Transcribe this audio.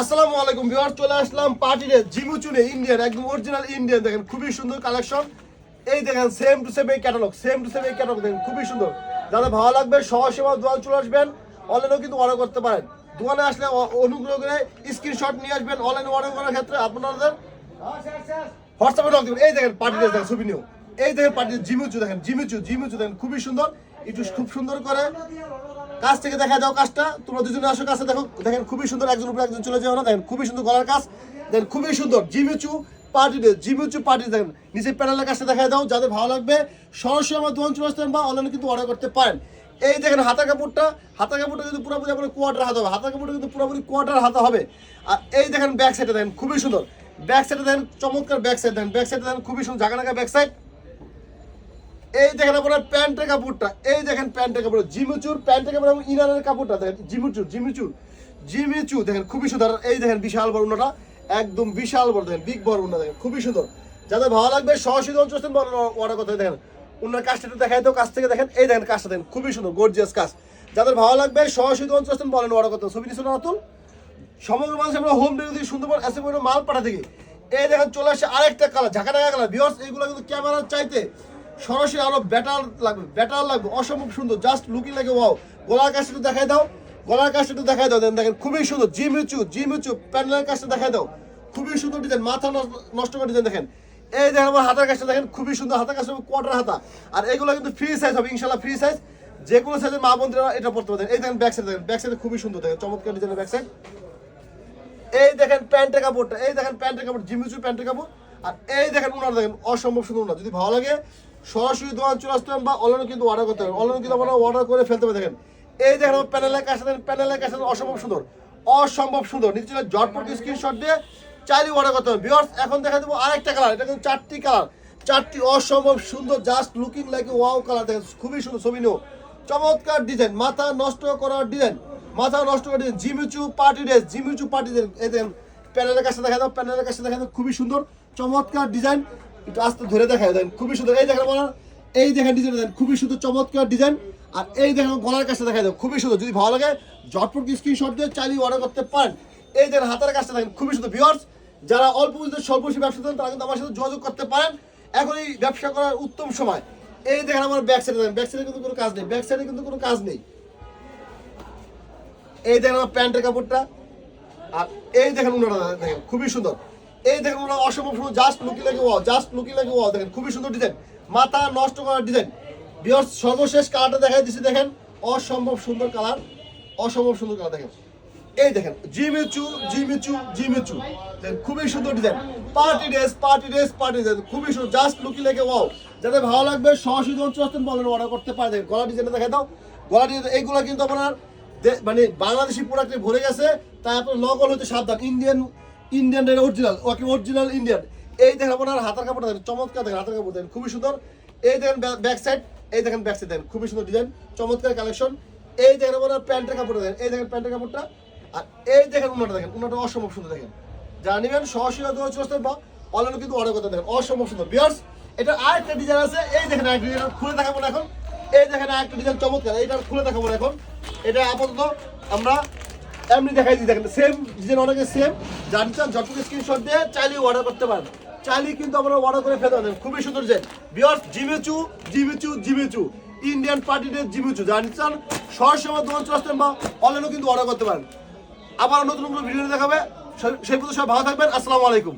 আসসালামু আলাইকুম ভিউয়ার চলে আসলাম পার্টিতে জিমুচুনে ইন্ডিয়ান, একদম অরিজিনাল ইন্ডিয়ান দেখেন খুবই সুন্দর কালেকশন এই দেখেন সেম টু সেম এই ক্যাটালগ সেম টু সেম এই ক্যাটালগ দেখেন খুবই সুন্দর। যাদের ভালো লাগবে, সহসেবা দোকান চলে আসবেন। অনলাইনেও কিন্তু অর্ডার করতে পারেন। দোকানে আসলে অনুগ্রহ করে স্ক্রিনশট নিয়ে আসবেন অনলাইনে অর্ডার করার ক্ষেত্রে আপনাদের হোয়াটসঅ্যাপে নক দিবেন। এই দেখেন পার্টি দেখেন, ছবি নিও এই দেখেন পার্টি জিমিচু, দেখেন জিমিচু জিমিচু, দেখেন খুবই সুন্দর। একটু খুব সুন্দর করে কাছ থেকে দেখা দাও কাজটা। তোমরা দুজনে আসো কাছে, দেখো, দেখেন খুবই সুন্দর একজন উপরে একজন চলে যাও না? দেখেন খুবই সুন্দর গলার কাজ। দেখেন খুবই সুন্দর, Jimmy Choo party day Jimmy Choo party দেখেন, নিচে প্যানেলের কাছে দেখা দাও, যাদের ভালো লাগবে, সরাসরি আমার দোকান চলে আসতেন বা অনলাইনে কিন্তু অর্ডার করতে পারেন। এই দেখেন হাতা কাপড়টা হাতা কাপড়টা কিন্তু পুরোপুরি আপনার কোয়ার্টার হাতা হবে হাতা কাপড়টা কিন্তু পুরোপুরি কোয়ার্টার হাতা হবে। আর এই দেখেন ব্যাক সাইডে দেখেন, খুবই সুন্দর। ব্যাক সাইডে দেখেন, চমৎকার ব্যাক সাইড দেখেন ব্যাক সাইডে দেখেন, খুবই সুন্দর ঝাঁকা ব্যাক সাইড এই দেখেন আপনার প্যান্টের কাপড়টা, এই দেখেন প্যান্টের কাপড় জিমিচুর প্যান্টের কাপড় এবং ইনারের কাপড়টা দেখেন, জিমিচুর জিমিচুর জিমিচু দেখেন, খুবই সুন্দর। এই দেখেন বিশাল বড় উন্নটা একদম বিশাল বড়, দেখেন বিগ বড় উন্না দেখেন, খুবই সুন্দর। যাদের ভালো লাগবে সহসিদ্ধ অঞ্চল অর্ডার করতে দেন উনার কাজটা একটু দাও, কাছ থেকে দেখেন, এই দেখেন কাজটা দেখেন, খুবই সুন্দর গর্জিয়াস কাজ। যাদের ভালো লাগবে সহসিদ্ধ অঞ্চল বলেন অর্ডার করতে ছবি নিচ্ছিল না তুল সমগ্র মানুষ আমরা হোম ডেলিভারি সুন্দরবন এসে মাল পাঠা থেকে এই দেখেন, চলে আসছে আরেকটা কালার ঝাঁকা ঢাকা কালার বিয়স এইগুলো কিন্তু ক্যামেরার চাইতে সরাসরি আরও বেটার লাগবে বেটার লাগবে, অসম্ভব সুন্দর জাস্ট লুকিং লাগে ওয়াও গলার কাজটা একটু দেখাই দাও, গলার কাজটা একটু দেখাই দাও দেন দেখেন খুবই সুন্দর জিম উঁচু জিম জিমিচু প্যানেলের কাজটা দেখাই দাও। খুবই সুন্দর ডিজাইন মাথা নষ্ট- করে ডিজাইন দেখেন। এই দেখেন আমার হাতের কাজটা দেখেন, খুবই সুন্দর, হাতের কাজটা কোয়ার্টার হাতা। আর এগুলো কিন্তু ফ্রি সাইজ হবে ইনশাল্লাহ ফ্রি সাইজ যে কোনো সাইজের মা বোনরা এটা পড়তে পারেন এই দেখেন ব্যাক সাইড দেখেন ব্যাক সাইডে খুবই সুন্দর, দেখেন, চমৎকার ডিজাইনের ব্যাক সাইড এই দেখেন প্যান্টের কাপড়টা, এই দেখেন প্যান্টের কাপড় জিম জিমিচু প্যান্টের কাপড়। আর এই দেখেন উনার দেখেন, অসম্ভব সুন্দর উনার যদি ভালো লাগে সরাসরি দোকান চলে আসতে বা অনলাইনে কিন্তু অর্ডার করতে হবে। অনলাইনে কিন্তু আপনারা অর্ডার করে ফেলতে হবে, দেখেন। এই দেখেন প্যানেলের কাছে, দেখেন প্যানেলের কাছে অসম্ভব সুন্দর। অসম্ভব সুন্দর। নিচে জটপট স্ক্রিনশট দিয়ে চাইলে অর্ডার করতে হবে। বিয়ার্স এখন দেখা দেবো আরেকটা কালার এটা কিন্তু চারটি কালার চারটি অসম্ভব সুন্দর just looking like wow colour দেখেন, খুবই সুন্দর ছবি নিও। চমৎকার ডিজাইন মাথা নষ্ট করার ডিজাইন মাথা নষ্ট করার design Jimmy Choo party dress Jimmy Choo party dress এই দেখেন প্যানেলের কাছে দেখা দাও প্যানেলের কাছে দেখা দাও, খুবই সুন্দর, চমৎকার ডিজাইন একটু আস্তে ধরে দেখা দেখেন খুবই সুন্দর। এই দেখেন বলার এই দেখেন ডিজাইন দেখেন খুবই সুন্দর, চমৎকার ডিজাইন আর এই দেখেন গলার কাছে দেখা দাও খুবই সুন্দর। যদি ভালো লাগে, ঝটপট স্ক্রিনশট দিয়ে চালিয়ে অর্ডার করতে পারেন। এই দেখেন হাতের কাছে দেখেন, খুবই সুন্দর। ভিউয়ার্স যারা অল্প পুঁজিতে স্বল্প ব্যবসা করেন, তারা কিন্তু আমার সাথে যোগাযোগ করতে পারেন। এখন এই ব্যবসা করার উত্তম সময়। এই দেখেন আমার ব্যাক সাইডে দেখেন ব্যাক সাইডে কিন্তু কোনো কাজ নেই ব্যাক সাইডে কিন্তু কোনো কাজ নেই। এই দেখেন আমার প্যান্টের কাপড়টা। আর এই দেখেন উনারা দেখেন, খুবই সুন্দর। এই দেখেন উনারা অসম্ভব সুন্দর জাস্ট লুকি লাগে ওয়াও জাস্ট লুকি লাগে ওয়াও দেখেন, খুবই সুন্দর ডিজাইন মাথা নষ্ট করার ডিজাইন বিয়ার সর্বশেষ কালারটা দেখাই দিচ্ছি, দেখেন, অসম্ভব সুন্দর কালার অসম্ভব সুন্দর কালার দেখেন। এই দেখেন জিমিচু জিমিচু জিমিচু দেখেন, খুবই সুন্দর design party dress party dress party dress খুবই সুন্দর জাস্ট লুকি লেগে ওয়াও যাদের ভালো লাগবে, সরাসরি অঞ্চল বলেন অর্ডার করতে পারে। দেখেন গলা ডিজাইনটা দেখে দাও। গলা ডিজাইন এইগুলো কিন্তু আপনার মানে বাংলাদেশি প্রোডাক্টে ভরে গেছে তাই আপনার লগল হতে সাবধান Indian Indian original okay original Indian এই দেখেন আপনার হাতের কাপড় দেখেন, চমৎকার দেখেন হাতের কাপড় দেখেন, খুবই সুন্দর। এই দেখেন ব্যাক সাইড এই দেখেন ব্যাক সাইড দেখেন, খুবই সুন্দর ডিজাইন চমৎকার কালেকশন এই দেখেন আপনার প্যান্টের কাপড় দেখেন, এই দেখেন প্যান্টের কাপড়টা। আর এই দেখেন উনাটা দেখেন, উনাটা অসম্ভব সুন্দর দেখেন। যারা নেবেন দোকান চলে আসতে বা অনলাইনে কিন্তু অর্ডার করতে দেখেন অসম্ভব সুন্দর। বিয়ার্স এটা আরেকটা ডিজাইন আছে, এই দেখেন আরেকটা ডিজাইন খুলে দেখাবো এখন। এই দেখেন আরেকটা ডিজাইন চমৎকার, এইটা খুলে দেখাবো না এখন। এটা আপাতত আমরা এমনি দেখাই দিই, দেখেন সেম ডিজাইন অনেকে সেম জানি চান যতটুকু স্ক্রিনশট দিয়ে চাইলেই অর্ডার করতে পারেন। চাইলেই কিন্তু আমরা অর্ডার করে ফেলতে পারেন খুবই সুন্দর ডিজাইন বিয়ার্স জিমেচু জিমেচু জিমেচু ইন্ডিয়ান পার্টিতে জিমেচু জানি চান সরাসরি আমার দোকান চলে আসতেন বা কিন্তু অর্ডার করতে পারেন। আবার নতুন নতুন ভিডিও দেখাবে। সেই পর্যন্ত সব ভালো থাকবেন। আসসালামু আলাইকুম।